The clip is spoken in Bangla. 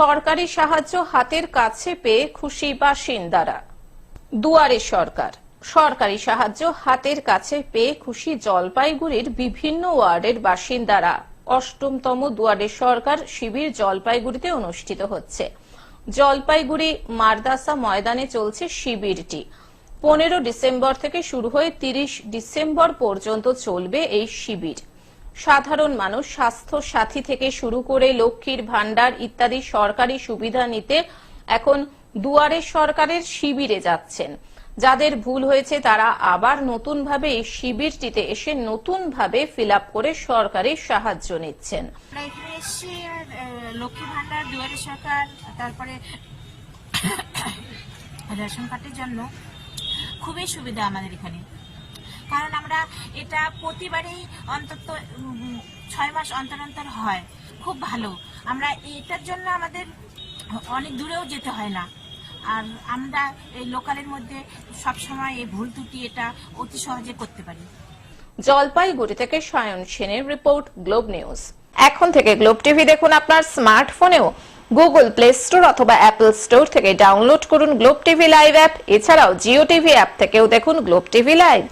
সরকারি সাহায্য হাতের কাছে পেয়ে খুশি বাসিন্দারা। দুয়ারে সরকার। সরকারি সাহায্য হাতের কাছে পেয়ে খুশি জলপাইগুড়ির বিভিন্ন ওয়ার্ডের বাসিন্দারা। অষ্টমতম দুয়ারে সরকার শিবির জলপাইগুড়িতে অনুষ্ঠিত হচ্ছে। জলপাইগুড়ি মারদাসা ময়দানে চলছে শিবিরটি। পনেরো ডিসেম্বর থেকে শুরু হয়ে তিরিশ ডিসেম্বর পর্যন্ত চলবে এই শিবির। সাধারণ মানুষ স্বাস্থ্য সাথী থেকে শুরু করে লক্ষ্মীর ভান্ডার ইত্যাদি সরকারি সুবিধা নিতে এখন দুয়ারে সরকারের শিবিরে যাচ্ছেন। যাদের ভুল হয়েছে তারা আবার নতুনভাবে এই শিবিরটিতে এসে নতুনভাবে ফিল আপ করে সরকারি সাহায্য নিচ্ছেন। রেশন কার্ডের জন্য খুবই সুবিধা আমাদের এখানে। কারণ আমরা এটা প্রতিবারেই অন্তত ছয় মাস অন্তর অন্তর হয়। খুব ভালো। আমরা এটার জন্য আমাদের অনেক দূরেও যেতে হয় না। আর আমরা এই লোকালের মধ্যে সবসময় এই ভুল ত্রুটি এটা অতি সহজে করতে পারি। জলপাইগুড়ি থেকে সায়ন সেনের রিপোর্ট, গ্লোব নিউজ। এখন থেকে গ্লোব টিভি দেখুন আপনার স্মার্টফোনেও। গুগল প্লে স্টোর অথবা অ্যাপল স্টোর থেকে ডাউনলোড করুন গ্লোব টিভি লাইভ অ্যাপ। এছাড়াও জিও টিভি অ্যাপ থেকেও দেখুন গ্লোব টিভি লাইভ।